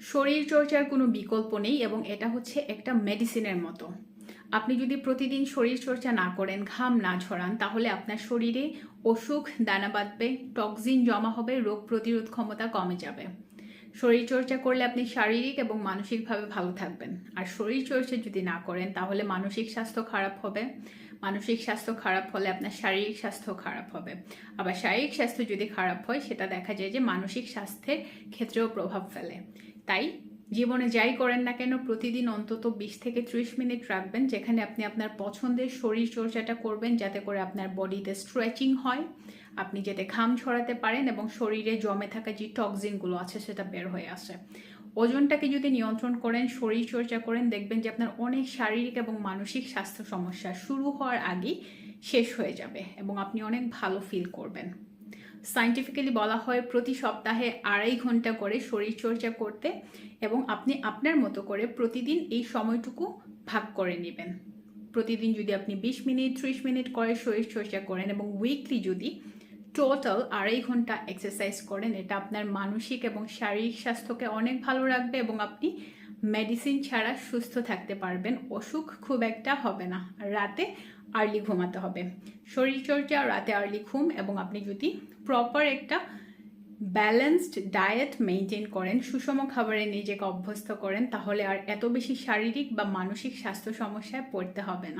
শরীর চর্চার কোনো বিকল্প নেই এবং এটা হচ্ছে একটা মেডিসিনের মতো। আপনি যদি প্রতিদিন শরীর চর্চা না করেন, ঘাম না ঝরান তাহলে আপনার শরীরে অসুখ, দানা বাঁধবে, টক্সিন জমা হবে, রোগ প্রতিরোধ ক্ষমতা কমে যাবে। শরীর চর্চা করলে আপনি শারীরিক এবং মানসিকভাবে ভালো থাকবেন। আর শরীর চর্চা যদি না করেন, তাহলে মানসিক স্বাস্থ্য খারাপ হবে। মানসিক স্বাস্থ্য খারাপ হলে আপনার শারীরিক স্বাস্থ্য খারাপ হবে। আবার শারীরিক স্বাস্থ্য যদি খারাপ হয়, সেটা দেখা যায় যে মানসিক স্বাস্থ্যের ক্ষেত্রেও প্রভাব ফেলে। তাই জীবনে যাই করেন না কেন প্রতিদিন অন্তত বিশ থেকে ত্রিশ মিনিট রাখবেন, যেখানে আপনি আপনার পছন্দের শরীর চর্চাটা করবেন যাতে করে আপনার বডিতে স্ট্রেচিং হয়, আপনি যাতে ঘাম ছড়াতে পারেন এবং শরীরে জমে থাকা যে টক্সিনগুলো আছে সেটা বের হয়ে আসে। ওজনটাকে যদি নিয়ন্ত্রণ করেন, শরীর চর্চা করেন, দেখবেন যে আপনার অনেক শারীরিক এবং মানসিক স্বাস্থ্য সমস্যা শুরু হওয়ার আগেই শেষ হয়ে যাবে এবং আপনি অনেক ভালো ফিল করবেন। সাইন্টিফিক্যালি বলা হয় প্রতি সপ্তাহে আড়াই ঘণ্টা করে শরীরচর্চা করতে এবং আপনি আপনার মতো করে প্রতিদিন এই সময়টুকু ভাগ করে নেবেন। প্রতিদিন যদি আপনি বিশ মিনিট, ত্রিশ মিনিট করে শরীরচর্চা করেন এবং উইকলি যদি টোটাল আড়াই ঘণ্টা এক্সারসাইজ করেন, এটা আপনার মানসিক এবং শারীরিক স্বাস্থ্যকে অনেক ভালো রাখবে এবং আপনি মেডিসিন ছাড়া সুস্থ থাকতে পারবেন, অসুখ খুব একটা হবে না। রাতে আর্লি ঘুমাতে হবে। শরীরচর্চা, রাতে আর্লি ঘুম এবং আপনি যদি প্রপার একটা ব্যালেন্সড ডায়েট মেনটেন করেন, সুষম খাবারে নিজেকে অভ্যস্ত করেন, তাহলে আর এত বেশি শারীরিক বা মানসিক স্বাস্থ্য সমস্যায় পড়তে হবে না।